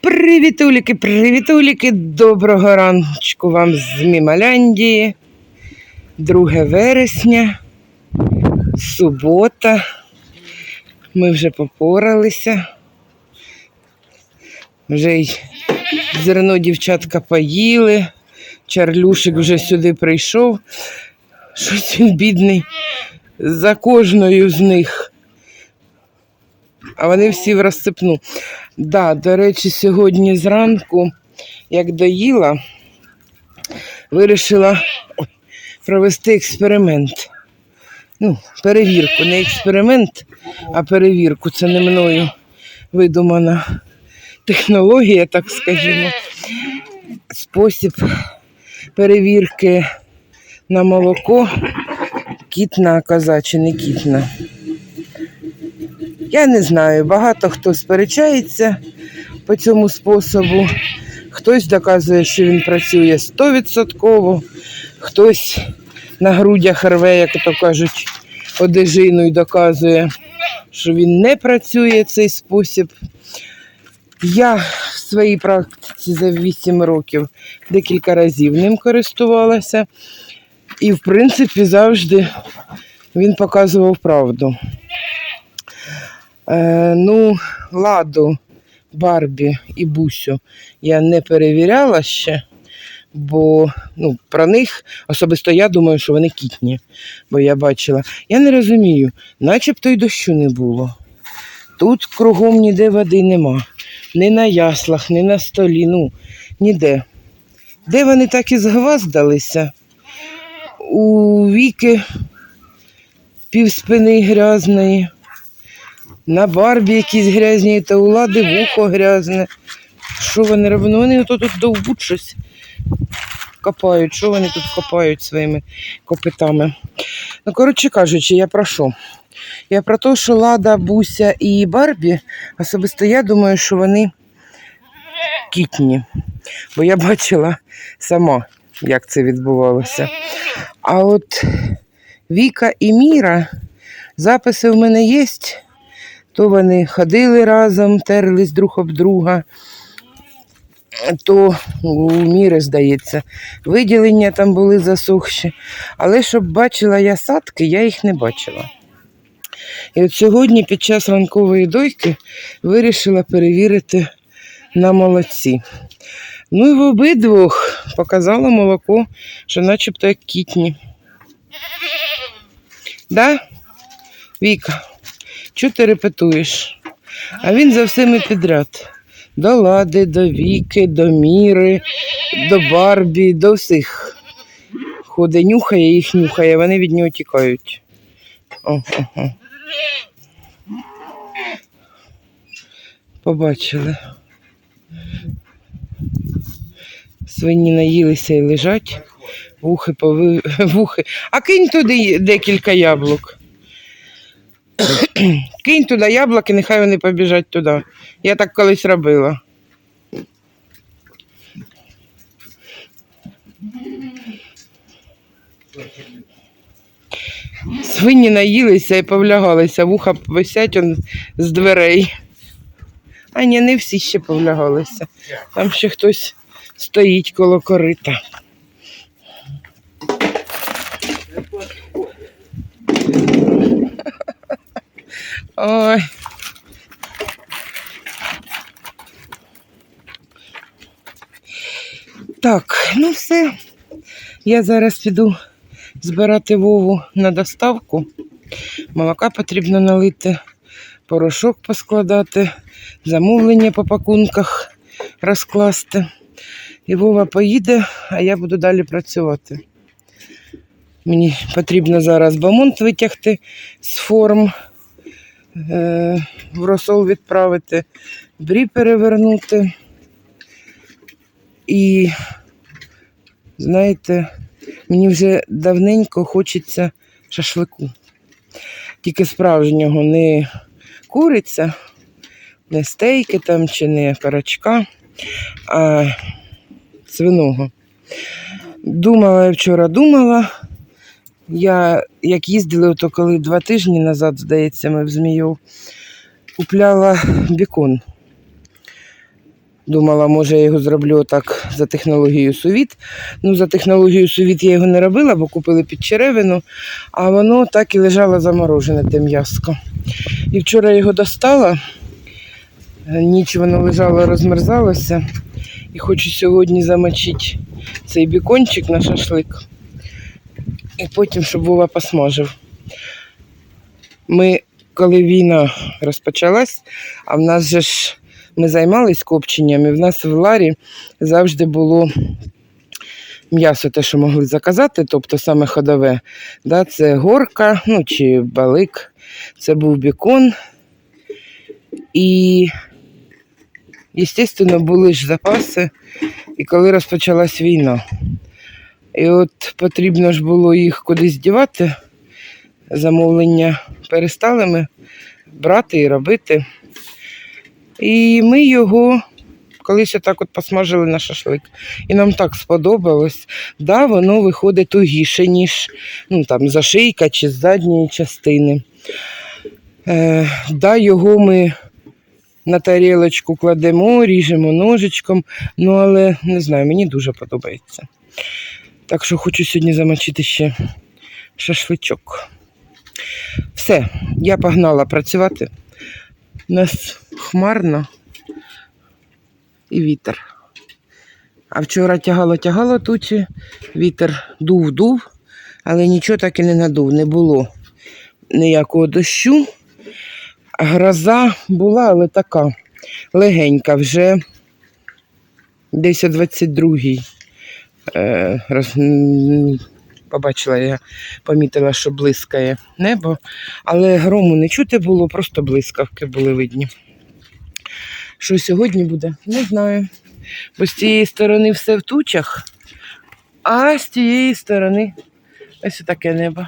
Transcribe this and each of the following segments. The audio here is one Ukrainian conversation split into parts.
Привітуліки, привітуліки, доброго раночку вам з Мімаляндії. 2 вересня, субота. Ми вже попоралися. Вже й зерно дівчатка поїли. Чарлюшик вже сюди прийшов. Щось він бідний за кожною з них. А вони всі в розсипну. Да, до речі, сьогодні зранку, як доїла, вирішила провести експеримент. Ну, перевірку, не експеримент, а перевірку. Це не мною видумана технологія, так скажімо. Спосіб перевірки на молоко кітна коза чи не кітна. Я не знаю, багато хто сперечається по цьому способу. Хтось доказує, що він працює 100%, хтось на грудях рве, як то кажуть, одежину і доказує, що він не працює цей спосіб. Я в своїй практиці за 8 років декілька разів ним користувалася, і, в принципі, завжди він показував правду. Е, ну, ладу, Барбі і Бусю я не перевіряла ще, бо ну, про них особисто я думаю, що вони кітні, бо я бачила. Я не розумію, начебто й дощу не було. Тут кругом ніде води нема. Ні на яслах, ні на столі, ну, ніде. Де вони так і згваздалися? У віки півспини грязної. На барбі якісь грязні, та у лади вухо грязне. Що вони роблять? Ну, Вони тут, довбуть щось копають. Що вони тут копають своїми копитами? Ну, коротше кажучи, я про що? Я про те, що Лада, Буся і Барбі, особисто я думаю, що вони кітні. Бо я бачила сама, як це відбувалося. А от Віка і Міра, записи в мене є. То вони ходили разом, терлись друг об друга, то у міри, здається, виділення там були засохші. Але щоб бачила я садки, я їх не бачила. І от сьогодні під час ранкової дойки вирішила перевірити на молодці. Ну і в обидвох показало молоко, що начебто як кітні. Да? Віка? Чого ти репетуєш? А він за всіми підряд. До лади, до віки, до міри, до Барбі, до всіх. Ходить, нюхає, їх нюхає, вони від нього тікають. О, о, о. Побачили. Свині наїлися і лежать, вухи пови... вухи. А кинь туди декілька яблук. Кинь туди яблуки, нехай вони побіжать туди. Я так колись робила. Свині наїлися і повлягалися, вуха висять он з дверей. А ні, не всі ще повлягалися. Там ще хтось стоїть коло корита. Ой. Так, ну все. Я зараз піду збирати Вову на доставку. Молока потрібно налити, порошок поскладати, замовлення по пакунках розкласти. І Вова поїде, а я буду далі працювати. Мені потрібно зараз бамонт витягти з форм, е, в розсол відправити, брі перевернути. І, знаєте, мені вже давненько хочеться шашлику. Тільки справжнього не куриця, не стейки там чи не карачка, а, свиного. Думала я вчора, думала. Я як їздила, то коли два тижні назад, здається, ми в Зміїв, купляла бікон. Думала, може, я його зроблю так за технологією сувіт. Ну, за технологією сувіт я його не робила, бо купили під черевину, а воно так і лежало заморожене те м'яско. І вчора його достала, ніч воно лежало, розмерзалося. І хочу сьогодні замочити цей бікончик на шашлик. І потім, щоб Вова посмажив. Ми, коли війна розпочалась, а в нас же ж ми займались копченням, і в нас в Ларі завжди було м'ясо, те, що могли заказати, тобто саме ходове. Да, це горка, ну чи балик, це був бікон. І, звісно, були ж запаси, і коли розпочалась війна. І от потрібно ж було їх кудись дівати. Замовлення перестали ми брати і робити. І ми його колись отак от посмажили на шашлик. І нам так сподобалось. Да, воно виходить тугіше, ніж ну, там, зашийка чи з задньої частини. Е, да, його ми на тарілочку кладемо, ріжемо ножичком, ну але не знаю, мені дуже подобається. Так що хочу сьогодні замочити ще шашличок. Все, я погнала працювати. У нас хмарно і вітер. А вчора тягало-тягало тучі, вітер дув-дув, але нічого так і не надув, не було ніякого дощу. Гроза була, але така легенька, вже десь о 22-й. Е, побачила я, помітила, що блискає небо, але грому не чути було, просто блискавки були видні. Що сьогодні буде, не знаю. Бо з цієї сторони все в тучах, а з тієї сторони ось таке небо.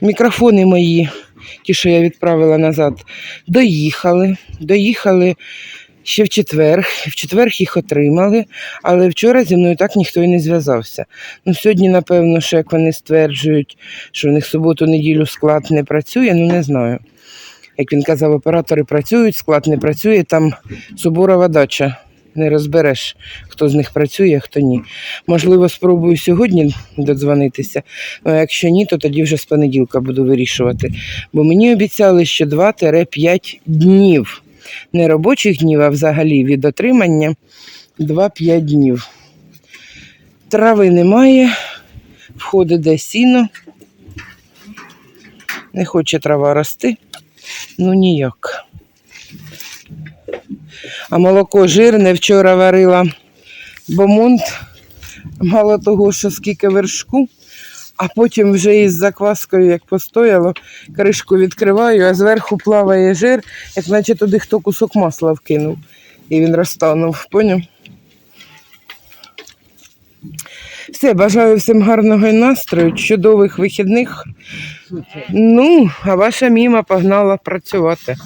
Мікрофони мої, ті, що я відправила назад, доїхали. Доїхали ще в четвер. В четвер їх отримали, але вчора зі мною так ніхто і не зв'язався. Ну, сьогодні, напевно, що як вони стверджують, що в них суботу-неділю склад не працює, ну не знаю. Як він казав, оператори працюють, склад не працює, там суборова дача. Не розбереш, хто з них працює, а хто ні. Можливо, спробую сьогодні додзвонитися, а якщо ні, то тоді вже з понеділка буду вирішувати. Бо мені обіцяли, що 2-5 днів. Не робочих днів, а взагалі від отримання 2-5 днів. Трави немає, входить де сіно. Не хоче трава рости. Ну ніяк. А молоко жирне вчора варила бомонд. Мало того, що скільки вершку, а потім вже із закваскою, як постояло, кришку відкриваю, а зверху плаває жир, як наче туди хто кусок масла вкинув. І він розтанув, поняв? Все, бажаю всім гарного настрою, чудових вихідних. Ну, а ваша міма погнала працювати.